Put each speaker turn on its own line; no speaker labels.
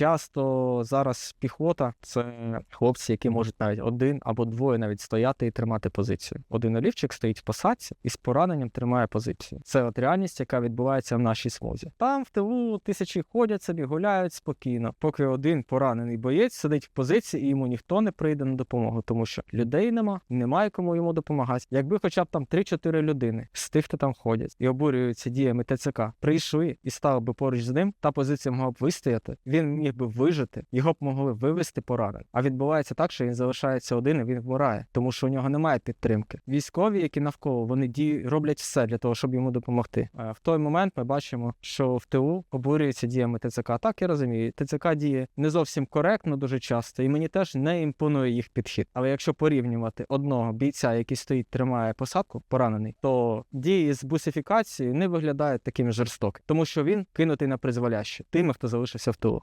Часто зараз піхота це хлопці, які можуть навіть один або двоє навіть стояти і тримати позицію. Один олівчик стоїть в посадці і з пораненням тримає позицію. Це от реальність, яка відбувається в нашій смузі. Там в тилу тисячі ходять собі, гуляють спокійно, поки один поранений боєць сидить в позиції і йому ніхто не прийде на допомогу, тому що людей нема, немає кому йому допомагати. Якби хоча б там 3-4 людини з тих, хто там ходять і обурюються діями ТЦК, прийшли і стали би поруч з ним, та позиція могла б вистояти. Він міг би вижити, його б могли вивести поранений. А відбувається так, що він залишається один і він вмирає, тому що у нього немає підтримки. Військові, які навколо, вони ді... роблять все для того, щоб йому допомогти. Е, В той момент ми бачимо, що в ТУ обурюються діями ТЦК. Так я розумію, ТЦК діє не зовсім коректно дуже часто, і мені теж не імпонує їх підхід. Але якщо порівнювати одного бійця, який стоїть, тримає посадку, поранений, то дії з бусифікацією не виглядають такими жорстокими, тому що він кинутий на призволяще тими, хто залишився в тилу.